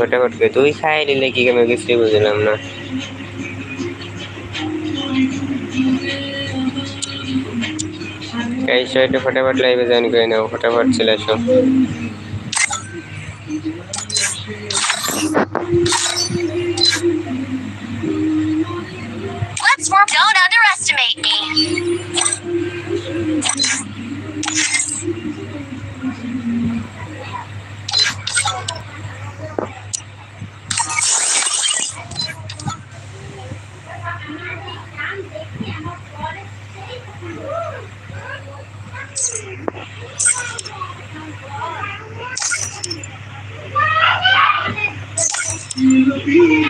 ফটাফট করে তুই খাই নিলে কি কেন কিছুই বুঝলাম না। এই সময়টা ফটাফট লাইভে জয়েন করে নাও, ফটাফট চলে আসো be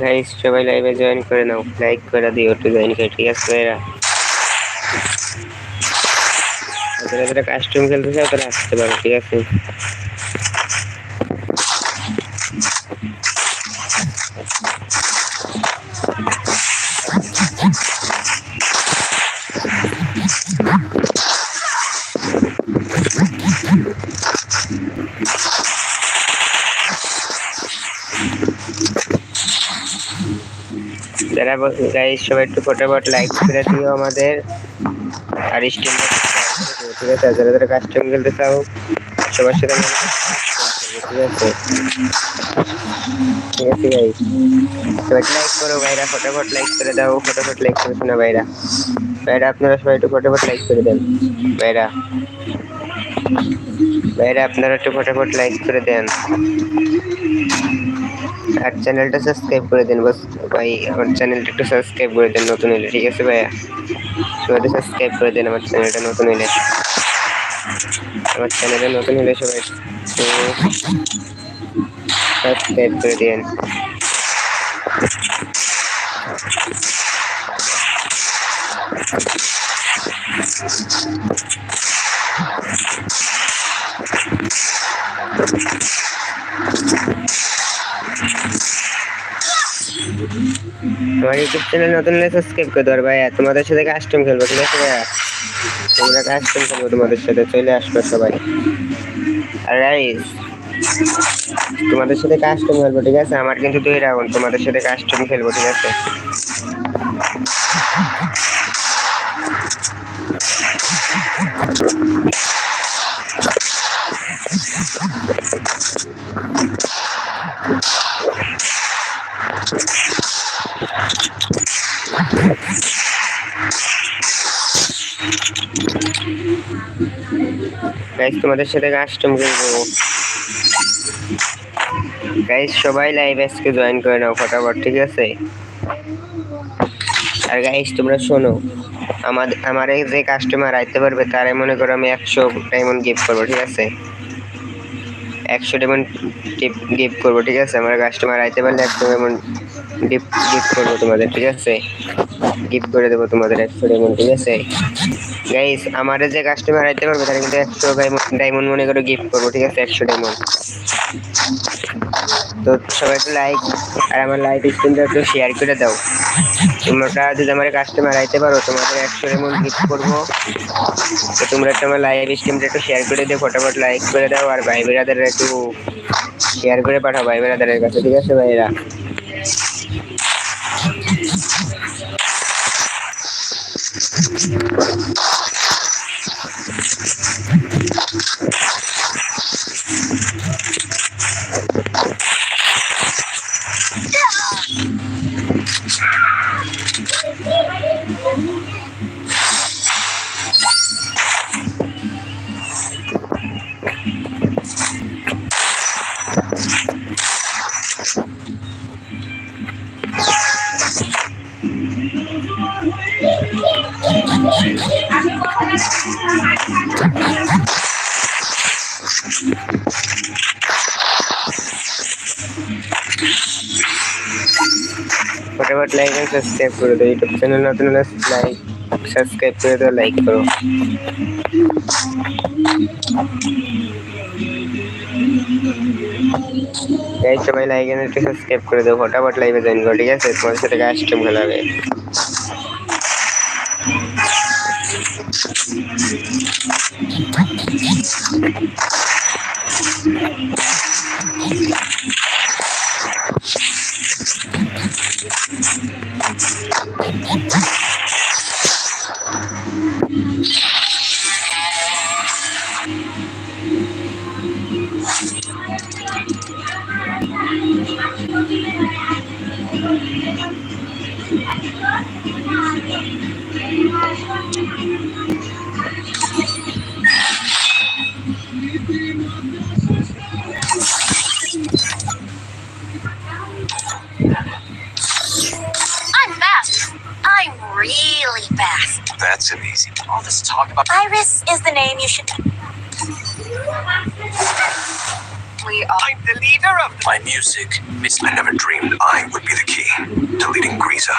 গাইস সবাই লাইভে জয়েন করে নাও লাইক করে দিও একটু জয়েন করে ঠিক আছে এরা যারা যারা কাস্টম খেলতে চাও তারা আসতে পারো, ঠিক আছে? যারা গাইস সবাই একটু ফটাফট লাইক করে দিও আমাদের। আর স্টিম ঠিক আছে যারা যারা কাস্টম খেলতে চাও, সবার সাথে ঠিক আছে? ঠিক আছে গাইস সবাই লাইক করো ভাইরা, ফটাফট লাইক করে দাও, ফটাফট লাইক করে শোনা ভাইরা। ভাইরা, আপনারা সবাই একটু ফটাফট লাইক করে দেন, ভাইরা। ভাইরা, আপনারা একটু ফটাফট লাইক করে দেন। আর চ্যানেলটা সাবস্ক্রাইব করে দেন বস। ভাই, আমার চ্যানেলটা একটু সাবস্ক্রাইব করে দেন নতুন হলে ঠিক আছে ভাইয়া? সবাই সাবস্ক্রাইব করে দেন আমার চ্যানেলটা নতুন হলে আমার চ্যানেলে নতুন হলে সবাই সাবস্ক্রাইব করে দেন। আমার ইউটিউব চ্যানেল নতুন হলে সাবস্ক্রাইব করে দেওয়ার ভাইয়া। তোমাদের সাথে কাস্টম খেলব, ঠিক আছে ভাইয়া? তোমরা কাস্টম খেলব তোমাদের সাথে, চলে আসবে সবাই। রাইস তোমাদের সাথে কাস্টম খেলব, ঠিক আছে? আমার কিন্তু দুই রাউন্ড তোমাদের সাথে কাস্টম খেলব, ঠিক আছে? গাইস তোমাদের সাথে কাস্টম খেলব গাইস সবাই লাইভ আজকে জয়েন করে নাও ফটাফট, ঠিক আছে? আর গাইস তোমরা শোনো আমাদের আমার যে কাস্টমার আইতে পারবে, তারে মনে করো আমি একশো ডায়মন্ড গিফট করব, ঠিক আছে? একশো ডায়মন্ড গিফট করব, ঠিক আছে? আমার কাস্টমার আইতে পারলে একশো ডায়মন্ড গিফট গিফট করব তোমাদের, ঠিক আছে? গিফট করে দেবো তোমাদের একশো ডায়মন্ড ঠিক আছে? গাইস আমাদের যে কাস্টমার আইতে পারবে, তারা কিন্তু একশো ডায়মন্ড মনে করে গিফট করব, ঠিক আছে? একশো ডায়মন্ড তো সবাই একটু লাইক আর আমার লাইভ স্ক্রিনটা একটু শেয়ার করে দাও। তোমরা যদি আমার কাস্টমার আইতে পারো, তোমাদের একশো ডায়মন্ড গিফট করব। তো তোমরা একটু আমার লাইভ স্ক্রিনটা একটু শেয়ার করে দিও, ফটাফট লাইক করে দাও, আর ভাই বেরাদের একটু শেয়ার করে পাঠাও ভাই বেরাদের কাছে, ঠিক আছে ভাইরা লাইক এন্ড সাবস্ক্রাইব করে দাও ইউটিউব চ্যানেল নতুন হলে লাইক সাবস্ক্রাইব করে দাও লাইক করো এই সবাই লাইক এন্ড সাবস্ক্রাইব করে দাও, ফটাফট লাইভে জয়েন করো, ঠিক আছে? তোমাদের সাথে কাস্টম খেলা হবে really fast. That's an easy. All this talk about Iris is the name you should. My music. Miss, I never dreamed I would be the key to leading Griza.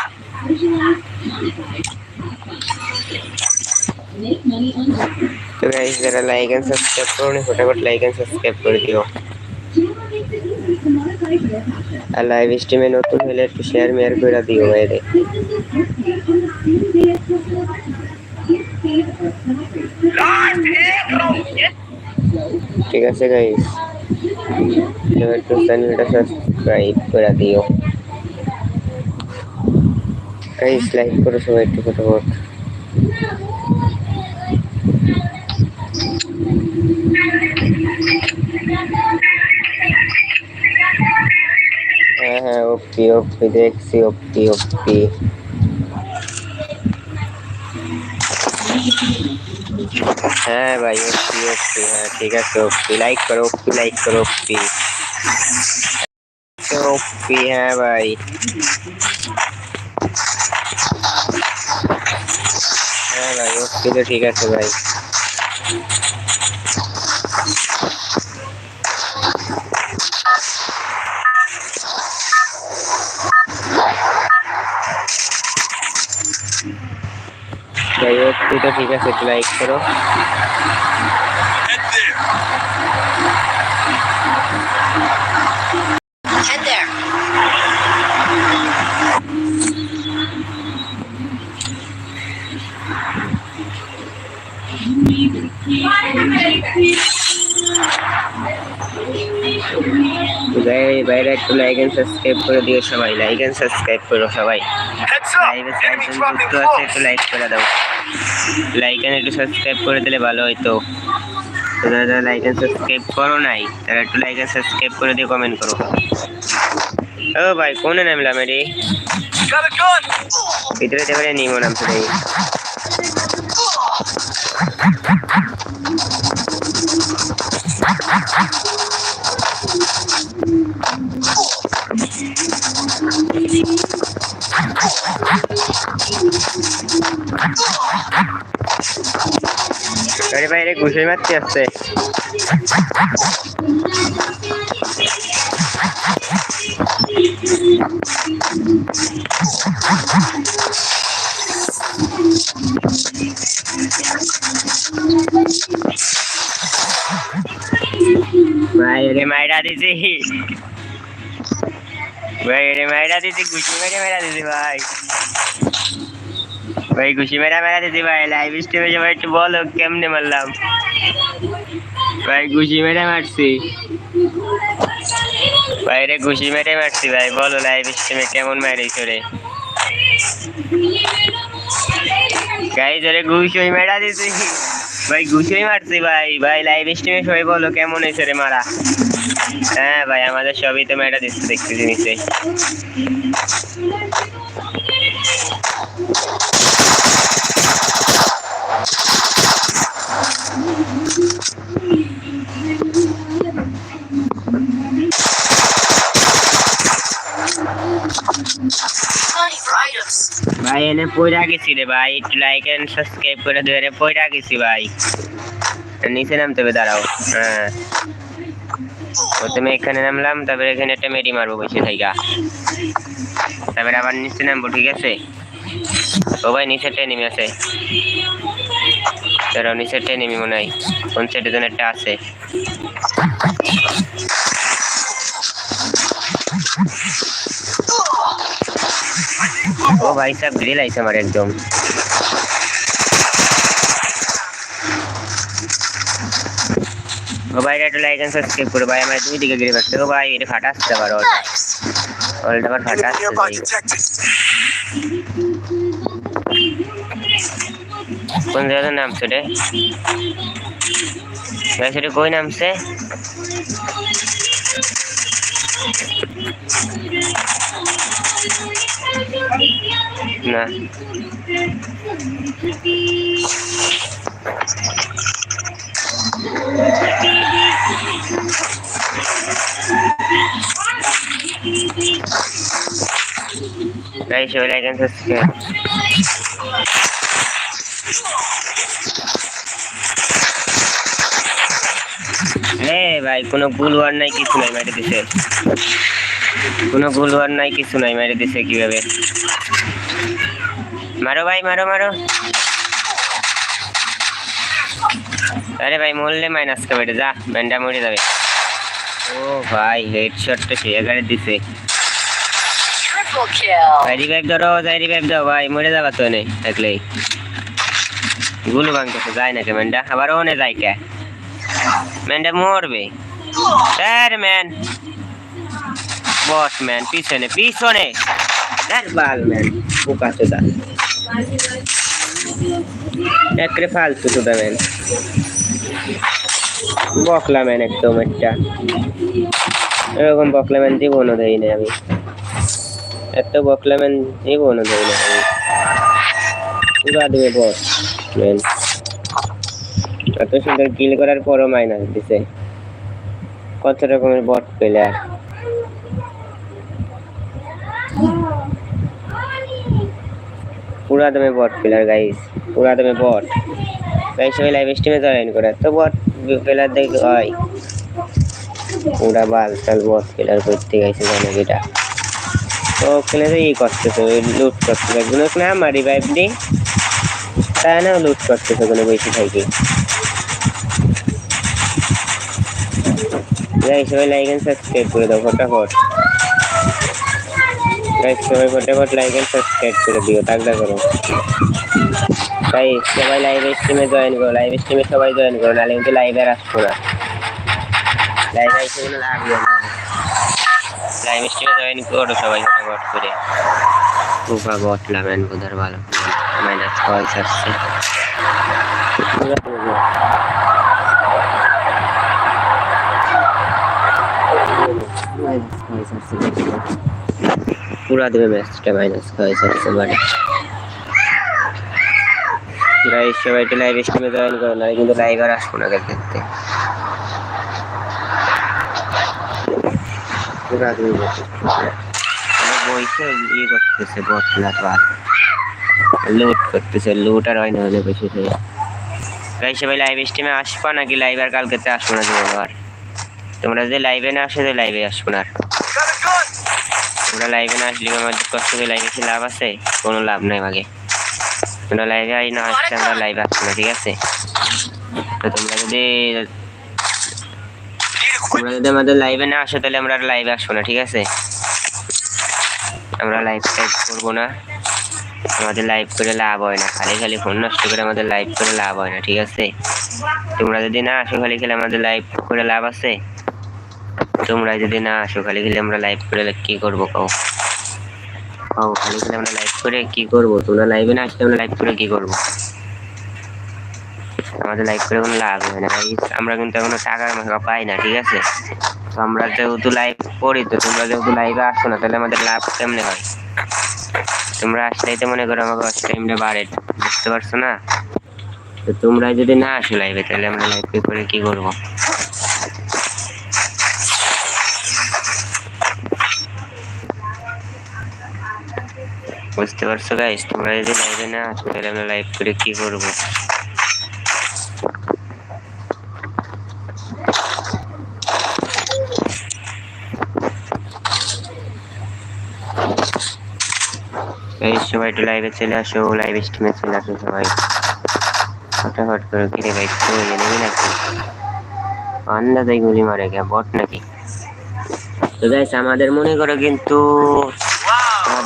তো guys যারা like and subscribe করো নি ফটাফট like and subscribe করে দিও আর live স্ট্রিমে নতুন হলে একটু শেয়ার মেয়ার করে দিও বাইরে ঠিক আছে গাইস এবার একটু চ্যানেলটা সাবস্ক্রাইব করে দিও। গাইস লাইক করো সবাই একটু ফটাফট। হ্যাঁ হ্যাঁ ওপি ওপি দেখছি ওপি ওপি হ্যাঁ ভাই ওপি ওপি হ্যাঁ ঠিক আছে ওপি লাইক করো ওপি লাইক করো ওপি ওপি হ্যাঁ ভাই। হ্যাঁ ভাই ওপি তো ঠিক আছে ভাই। ঠিক আছে লাইক করো। বাইরে একটু লাইক এন্ড সাবস্ক্রাইব করে দিও সবাই লাইক এন্ড সাবস্ক্রাইব করো সবাই। লাইভে চারজন যুক্ত আছে একটু লাইক করে দাও। লাইক এন্ড একটু সাবস্ক্রাইব করে দিলে ভালো হইতো। তো যারা যারা লাইক এন্ড সাবস্ক্রাইব করো নাই তারা একটু লাইক এন্ড সাবস্ক্রাইব করে দিয়ে কমেন্ট করো। ও ভাই কোনে নামলাম রে. ভিতরে দেখে নিমো নাম সেটাই আরে বাইরে ঘুষে মারতে আসছে বাইরে মাইরা দিছি ভাই রে মাইরা দিছি ঘুষি মেরে মেরা দিছি ভাই ভাই ঘুষি মেরা মেরা দিছি ভাই লাইভ স্ট্রিমে সবাই একটু বলো, কেমনে মারলাম? ভাই ঘুষি মেরে মারছি। ভাই রে ঘুষি মেরে মারছি ভাই বলো লাইভ স্ট্রিমে কেমন মারিস রে? গাই ধরে ঘুষই মেরা দিছি ভাই ঘুষই মারছি ভাই ভাই লাইভ স্ট্রিমে সবাই বলো, কেমন হয়েছে রে মারা? হ্যাঁ ভাই, আমাদের সবই তো মেরা দিচ্ছে দেখতেছি items. ভাই, এনে পয়রা গেছি রে ভাই, একটু লাইক এন্ড সাবস্ক্রাইব করে ধরে পয়রা গেছি ভাই। নিচে নামতে হবে, দাঁড়াও। হ্যাঁ। প্রথমে এখানে নামলাম, তারপরে এখানে একটা মেডি মারবো বসে থাইকা। তারপরে আবার নিচে নামবো, ঠিক আছে? ও ভাই নিচে একটা নেমে আছে দাঁড়াও নিচে একটা নেমে মনে হয়, কোন সাইডে যেন একটা আছে। ও ভাই, সাহেব গ্রিল আইছে আমার একদম। ও ভাই একটু লাইক এন্ড সাবস্ক্রাইব করো ভাই আমার দুই দিকে গিরে পাচ্ছে ও ভাই এটা ফাটা আসতে পারো. অলটা আবার ফাটা আসছে. কোন জায়গায় নামছে রে? ভাই সেটা কই নামছে? না। ভাই সবাই লাইক এন্ড সাবস্ক্রাইব এ ভাই, কোনো ভুল ওয়ার নাই, কিছু নাই মেরে দিছে। কোনো ভুল ওয়ার নাই, কিছু নাই মেরে দিছে কীভাবে? মারো ভাই, মারো মারো। আরে ভাই মরলে মাইনাস বেটে যা ব্যান্ডা মরে যাবে। ও ভাই হেডশটটা সে এগারে দিছে। Triple kill. ভাই রিভাইভ ধরো যাই রিভাইভ দাও ভাই মরে যাবা তো নেই দেখলেই গুলো ভাঙতেছে যায় না কে ম্যান্ডা আবার ওনে যায় কে? ম্যান্ডা মরবে। স্যার ম্যান বট ম্যান পিছনে পিছনে। দেখ বাল ম্যান বোকা চোদা একরে ফালতু চোদা ম্যান বকলা ম্যান একদম একটা। এরকম বকলা ম্যান জীবনও দেই না আমি। এত বকলা ম্যান জীবনও দেই না আমি। পুরা দেবে বস ম্যান এত সুন্দর গিল করার পরও মাইনাস দিছে। কত রকমের বট প্লেয়ার পুরা দামে বট প্লেয়ার গাইস পুরা দামে বট। গাইস সবাই লাইভ স্ট্রিমে জয়েন করে। তো বট প্লেয়ার দেখে হয়। পুরা বাল চাল বট প্লেয়ার করতে গেছে জানো এটা তো তো ই করতেছে লুট করতেছে। এগুলো না আমার রিভাইভ দি তাই না লুট করতেছে ওখানে বসে থাকি গাইস সবাই লাইক এন্ড সাবস্ক্রাইব করে দাও, ফটাফট। গাইস সবাই ফটাফট লাইক এন্ড সাবস্ক্রাইব করে দিও, তাগদা করো। তাই সবাই লাইভ স্ট্রিমে জয়েন করো লাইভ স্ট্রিমে সবাই জয়েন করো, নাহলে কিন্তু লাইভে আসব না। লাইভ আসতে কোনো লাভ না। লাইভ স্ট্রিমে জয়েন করো সবাই ফটাফট করে। উফা বটলাম এন বোধার ভালো মাইনাস পয়সা আসছে পুরা দেবে ম্যাচটা মাইনাস আসছে মানে সবাই লাইভ স্ট্রিমে জয়েন করো না কিন্তু লাইভ আর আসব না দেখতে ইয়ে করতেছে আর। হয় না সবাই লাইভ নাকি লাইভ আর আসব না তোমরা? লাইভে না আসো লাইভে না. তোমরা লাইভে না আসলে কষ্ট করে লাভ আছে? কোনো লাভ নাই আগে তোমরা লাইভে আই না আসলে আমরা লাইভে আসব না ঠিক আছে? তো তোমরা যদি তোমরা যদি আমাদের লাইভে না আসো তাহলে আমরা লাইভে আসব না ঠিক আছে? আমরা লাইভ টাইভ করব না। আমাদের লাইভ করে লাভ হয় না খালি খালি ফোন নষ্ট করে আমাদের লাইভ করে লাভ হয় না ঠিক আছে? তোমরা যদি না আসো খালি খালি আমাদের লাইভ করে লাভ আছে? তোমরা যদি না আসো খালি খালি আমরা লাইভ করে কি করব কাউ কাউ খালি আমরা লাইভ করে কি করব? তোমরা লাইভে না আসলে আমরা লাইভ করে কি করব? আমাদের লাইভ করে কোনো লাভ হয় না। আমরা কিন্তু এখনও টাকা পাই না, ঠিক আছে? তো আমরা যেহেতু লাইভ করি, তো তোমরা যেহেতু লাইভে আসো না, তাহলে আমাদের লাভ কেমনে হয়? তোমরা আসলেই তো মনে করো আমাকে টাইমটা বাড়ে, বুঝতে পারছ না? তো তোমরা যদি না আসো লাইভে তাহলে আমরা লাইভ করে কি করব? বুঝতে পারছ গাইস তোমরা যদি লাইভে না আসো, তাহলে আমরা লাইভ করে কি করব? সবাই লাইভে চলে আসো লাইভ স্ট্রিমে চলে আসো সবাই। ফটাফট করে কিরে ভাই তো এনেমি নাকি? আন্দাজে গুলি মারে গে বট নাকি? তো গাইস আমাদের মনে করো কিন্তু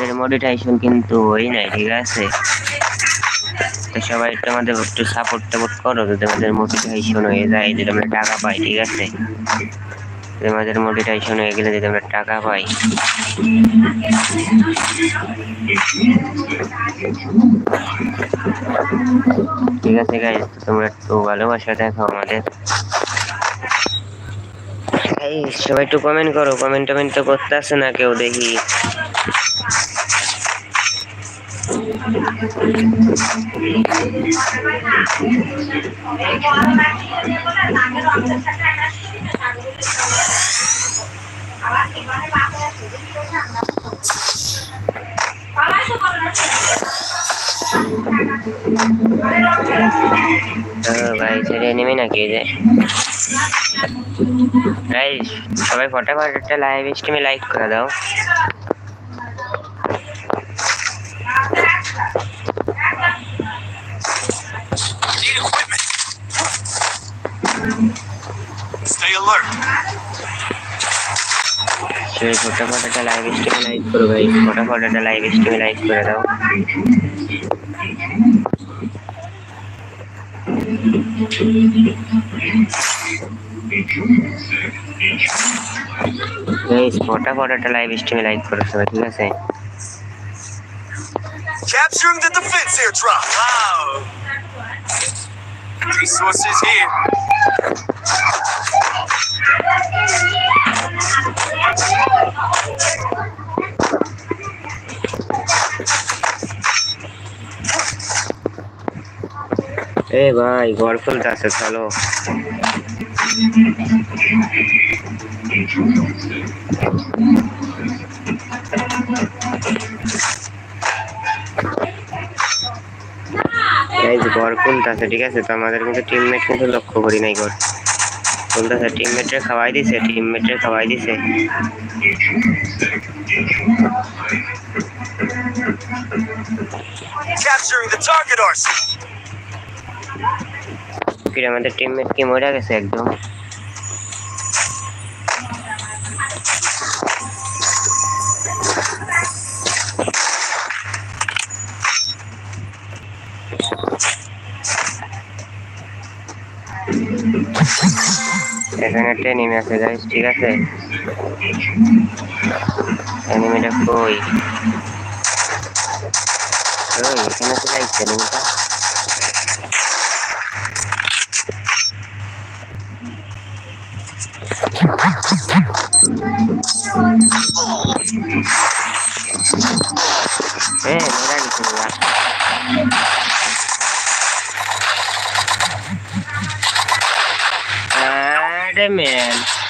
আমাদের মডিটাইজেশন কিন্তু ওই নাই, ঠিক আছে? তো সবাই আমাদের একটু সাপোর্ট টাপোর্ট করো যদি আমাদের মোটিভেশন হয়ে যায় যদি আমরা টাকা পাই, ঠিক আছে? আমাদের মোটিভেশন হয়ে গেলে যদি আমরা টাকা পাই। ঠিক আছে গাইস তোমরা একটু ভালোবাসা দেখো আমাদের। সবাই একটু কমেন্ট করো কমেন্ট টমেন্ট তো করতে আসে না কেউ, দেখি। ভাই ছেড়ে নেমে নাকি যে? গাইস সবাই ফটাফট একটা লাইভ স্ট্রিমে লাইক করে দাও। Need equipment. Stay alert. ফটাফট একটা লাইভ স্ট্রিমে লাইক করো ভাই ফটাফট একটা লাইভ স্ট্রিমে লাইক করে দাও ফটাফট একটা লাইভ স্ট্রিমে লাইক করো সবাই, ঠিক আছে Capturing the defense airdrop. Wow. Resources here. এ ভাই গড় ফুলতে আছে চলো গাইজ গড় ফুলতে আছে ঠিক আছে? তো আমাদের কিন্তু টিমমেট কিন্তু লক্ষ্য করি নাই গড় ফুলতেছে টিমমেটরে খাওয়াই দিছে টিমমেটরে খাওয়াই দিছে। Capturing the target arsenal. ফির আমাদের টিমমেট কি মরে গেছে একদম? এখানে একটা এনিমি আছে গাইস ঠিক আছে এনিমিটা কই ওই এখানে তো লাগছে এনিমিটা Eh, mira el celular. Ah, the man.